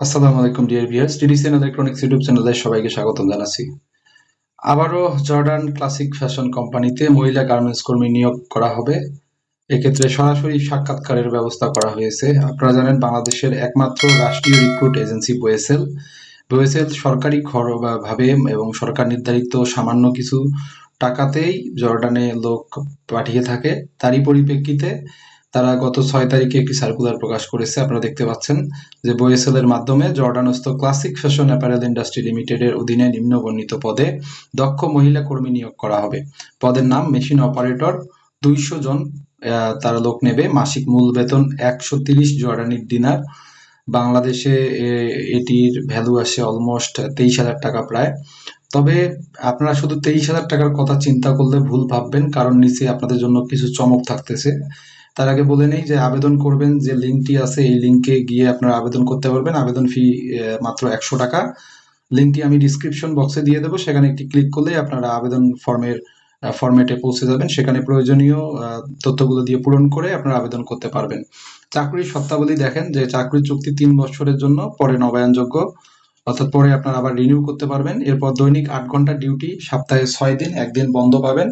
আসসালামু আলাইকুম, dear viewers. TDCN electronics YouTube চ্যানেলে সবাইকে স্বাগতম জানাচ্ছি। আবারও জর্ডান ক্লাসিক ফ্যাশন কোম্পানিতে মহিলা গার্মেন্টস কর্মী নিয়োগ করা হবে। এক্ষেত্রে সরাসরি সাক্ষাৎকারের ব্যবস্থা করা হয়েছে। আপনারা জানেন, বাংলাদেশের একমাত্র রাষ্ট্রীয় রিক্রুট এজেন্সি বোয়েসেল। বোয়েসেল সরকারি ভাবে এবং সরকার নির্ধারিত সামান্য কিছু টাকাতেই জর্ডানে লোক পাঠিয়ে থাকে। তারই পরিপ্রেক্ষিতে তারা গত ছয় তারিখে একটি সার্কুলার প্রকাশ করেছে, আপনারা দেখতে পাচ্ছেন যে বোয়েসেল এর মাধ্যমে জর্ডানস্থ ক্লাসিক ফ্যাশন অ্যাপারেল ইন্ডাস্ট্রি লিমিটেডের অধীনে নিম্নবর্ণিত পদে দক্ষ মহিলা কর্মী নিয়োগ করা হবে। পদের নাম মেশিন অপারেটর দুইশো জন তারা লোক নেবে। মাসিক মূল বেতন একশো তিরিশ জর্ডানির দিনার। বাংলাদেশে এটির ভ্যালু আসে অলমোস্ট তেইশ হাজার টাকা প্রায়। তবে আপনারা শুধু তেইশ হাজার টাকার কথা চিন্তা করলে ভুল ভাববেন, কারণ নিচে আপনাদের জন্য কিছু চমক থাকতেছে। তার আগে বলে নেই যে আবেদন করবেন যে লিঙ্কটি আছে, এই লিঙ্কে গিয়ে আপনারা আবেদন করতে পারবেন। আবেদন ফি মাত্র একশো টাকা। লিঙ্কটি আমি ডিসক্রিপশন বক্সে দিয়ে দেবো। সেখানে একটি ক্লিক করলেই আপনারা আবেদন ফর্মের ফরম্যাটে পৌঁছে যাবেন। সেখানে প্রয়োজনীয় তথ্যগুলো দিয়ে পূরণ করে আপনারা আবেদন করতে পারবেন। চাকরির শর্তাবলী দেখেন যে চাকরির চুক্তি তিন বছরের জন্য, পরে নবায়নযোগ্য, অর্থাৎ পরে আপনারা আবার রিনিউ করতে পারবেন। এরপর দৈনিক আট ঘণ্টা ডিউটি সপ্তাহে ছয় দিন, একদিন বন্ধ পাবেন।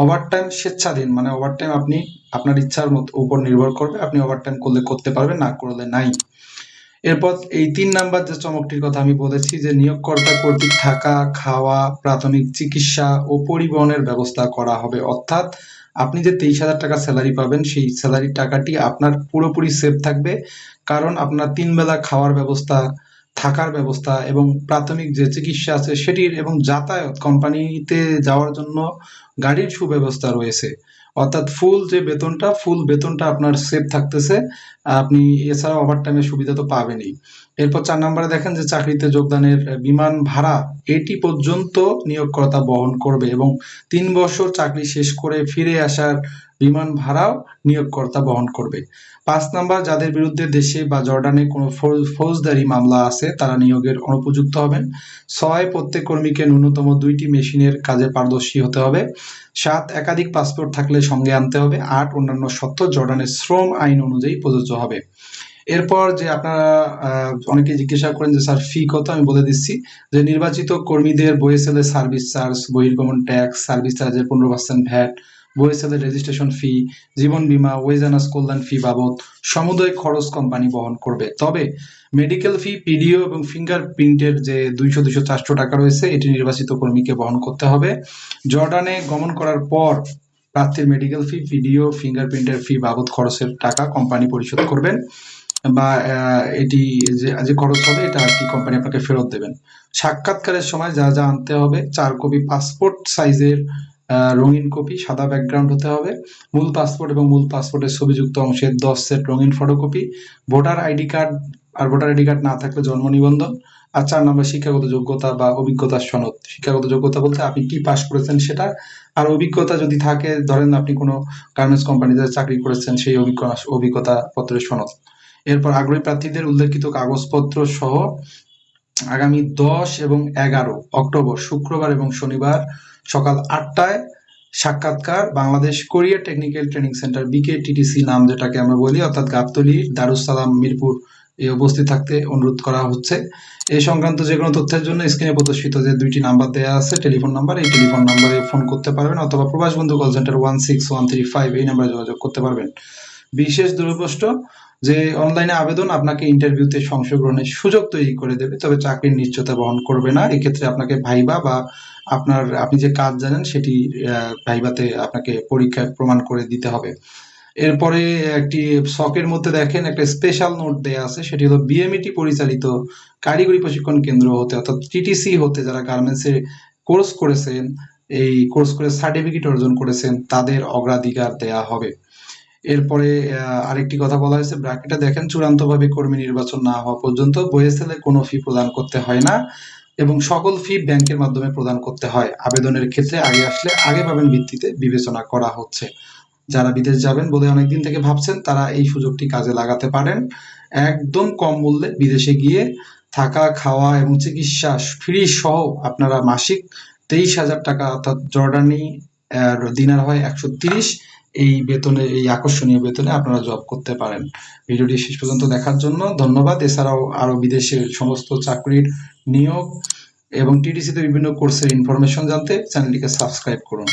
ওভারটাইম স্বেচ্ছাধীন মানে ওভারটাইম আপনি আপনার ইচ্ছার মতো উপর নির্ভর করবে, আপনি ওভারটাইম করলে করতে পারবেন, না করলে নাই। এরপর এই তিন নাম্বার যে চমকটির কথা আমি বলেছি, যে নিয়োগকর্তা কর্তৃক থাকা, খাওয়া, প্রাথমিক চিকিৎসা ও পরিবহনের ব্যবস্থা করা হবে। অর্থাৎ আপনি যে তেইশ হাজার টাকা স্যালারি পাবেন, সেই স্যালারি টাকাটি আপনার পুরোপুরি সেভ থাকবে। কারণ আপনার তিন বেলা খাওয়ার ব্যবস্থা, থাকার ব্যবস্থা এবং প্রাথমিক যে চিকিৎসা আছে, সেটির এবং যাতায়াত কোম্পানিতে যাওয়ার জন্য গাড়ির সুব্যবস্থা রয়েছে। অর্থাৎ ফুল যে বেতনটা, ফুল বেতনটা আপনার সেভ থাকতেছে, আপনি এছাড়া ওভারটাইমের সুবিধা তো পাবেনই। এরপর চার নম্বরে দেখেন যে চাকরিতে যোগদানের বিমান ভাড়া, এটি পর্যন্ত নিয়োগকর্তা বহন করবে এবং তিন বছর চাকরি শেষ করে ফিরে আসার বিমান ভাড়াও নিয়োগকর্তা বহন করবে। পাঁচ নাম্বার, যাদের বিরুদ্ধে দেশে বা জর্ডানে কোনো ফৌজ- ফৌজদারি মামলা আছে, তারা নিয়োগের অনুপযুক্ত হবেন। ছয়, প্রত্যেক কর্মীকে ন্যূনতম দুইটি মেশিনের কাজে পারদর্শী হতে হবে। সাত, একাধিক পাসপোর্ট থাকলে সঙ্গে আনতে হবে। আট, অন্যান্য সত্য জর্ডানের শ্রম আইন অনুযায়ী প্রযোজ্য হবে। এরপর যে আপনারা অনেকে জিজ্ঞাসা করেন যে, স্যার ফি কত? আমি বলে দিচ্ছি যে, নির্বাচিত কর্মীদের বইএসএলের সার্ভিস চার্জ, বহির্গমন ট্যাক্স, সার্ভিস চার্জের পনেরো পার্সেন্ট ভ্যাট বইএসএলের রেজিস্ট্রেশন ফি জীবন বীমা ওয়েজানাস কল্যাণ ফি বাবদ সমুদয় খরচ কোম্পানি বহন করবে। তবে মেডিকেল ফি পিডিও এবং ফিঙ্গারপ্রিন্টের যে দুইশো দুইশো, চারশো টাকা রয়েছে, এটি নির্বাচিত কর্মীকে বহন করতে হবে। জর্ডানে গমন করার পর প্রার্থীর মেডিকেল ফি ভিডিও ফিঙ্গারপ্রিন্টের ফি বাবদ খরচের টাকা কোম্পানি পরিশোধ করবেন বা এটি যে খরচ হবে, এটা আর কি কোম্পানি আপনাকে ফেরত দেবেন। সাক্ষাৎকারের সময় যা যা আনতে হবে, চার কপি পাসপোর্ট সাইজের রঙিন কপি, সাদা ব্যাকগ্রাউন্ড হতে হবে। মূল পাসপোর্ট এবং মূল পাসপোর্টের ছবিযুক্ত অংশের দশ সেট রঙিন ফটোকপি ভোটার আইডি কার্ড আর ভোটার আইডি কার্ড না থাকলে জন্ম নিবন্ধন, আর চার নম্বর শিক্ষাগত যোগ্যতা বা অভিজ্ঞতার সনদ। শিক্ষাগত যোগ্যতা বলতে আপনি কি পাস করেছেন সেটা, আর অভিজ্ঞতা যদি থাকে, ধরেন আপনি কোনো গার্মেন্টস কোম্পানিতে চাকরি করেছেন, সেই অভিজ্ঞতা অভিজ্ঞতা পত্রের সনদ। এরপর আগ্রহী প্রার্থীদের উল্লেখিত কাগজপত্র সহ আগামী দশ এবং এগারো অক্টোবর, শুক্রবার এবং শনিবার সকাল আটটায় সাক্ষাৎকার Bangladesh Korea technical training centre BK TTC নাম যেটাকে আমরা বলি, অর্থাৎ গাবতলি দারুসালাম মিরপুর এ উপস্থিত থাকতে অনুরোধ করা হচ্ছে। এই সংক্রান্ত যে কোনো তথ্যের জন্য স্ক্রিনে প্রদর্শিত যে দুইটি নাম্বার দেওয়া আছে, টেলিফোন নাম্বার, এই টেলিফোন নাম্বারে ফোন করতে পারবেন অথবা Probash Bondhu call centre one six one three five এই নাম্বারে যোগাযোগ করতে পারবেন। বিশেষ দুরদৃষ্ট যে অনলাইনে আবেদন আপনাকে ইন্টারভিউতে অংশগ্রহণের সুযোগ তৈরি করে দেবে, তবে চাকরির নিশ্চয়তা বহন করবে না। এক্ষেত্রে আপনাকে ভাইবা বা আপনার, আপনি যে কাজ জানেন সেটি ভাইবাতে আপনাকে পরীক্ষায় প্রমাণ করে দিতে হবে। এরপরে একটি শখের মধ্যে দেখেন, একটা স্পেশাল নোট দেয়া আছে, সেটি হলো বিএমইটি পরিচালিত কারিগরি প্রশিক্ষণ কেন্দ্র হতে, অর্থাৎ টিটিসি হতে যারা গার্মেন্টসে কোর্স করেছেন, এই কোর্স করে সার্টিফিকেট অর্জন করেছেন, তাদের অগ্রাধিকার দেয়া হবে। এরপরে আরেকটি কথা বলা হয়েছে, ব্র্যাকেটে দেখেন চূড়ান্তভাবে কর্মী নির্বাচন না হওয়া পর্যন্ত এ কোনো ফি প্রদান করতে হয় না এবং সকল ফি ব্যাংকের মাধ্যমে প্রদান করতে হয়। আবেদনের ক্ষেত্রে আগে আসলে আগে পাবেন ভিত্তিতে বিবেচনা করা হচ্ছে। যারা বিদেশ যাবেন বলে অনেকদিন থেকে ভাবছেন, তারা এই সুযোগটি কাজে লাগাতে পারেন। একদম কম মূল্যে বিদেশে গিয়ে থাকা, খাওয়া এবং চিকিৎসা ফ্রি সহ আপনারা মাসিক তেইশ হাজার টাকা অর্থাৎ জর্ডানি দিনার হয় একশো তিরিশ এই বেতনে, এই আকর্ষণীয় বেতনে আপনারা জব করতে পারেন। ভিডিওটি শেষ পর্যন্ত দেখার জন্য ধন্যবাদ। এছাড়াও আরও বিদেশের সমস্ত চাকরির নিয়োগ এবং টিডিসিতে বিভিন্ন কোর্সের ইনফরমেশন জানতে চ্যানেলটিকে সাবস্ক্রাইব করুন।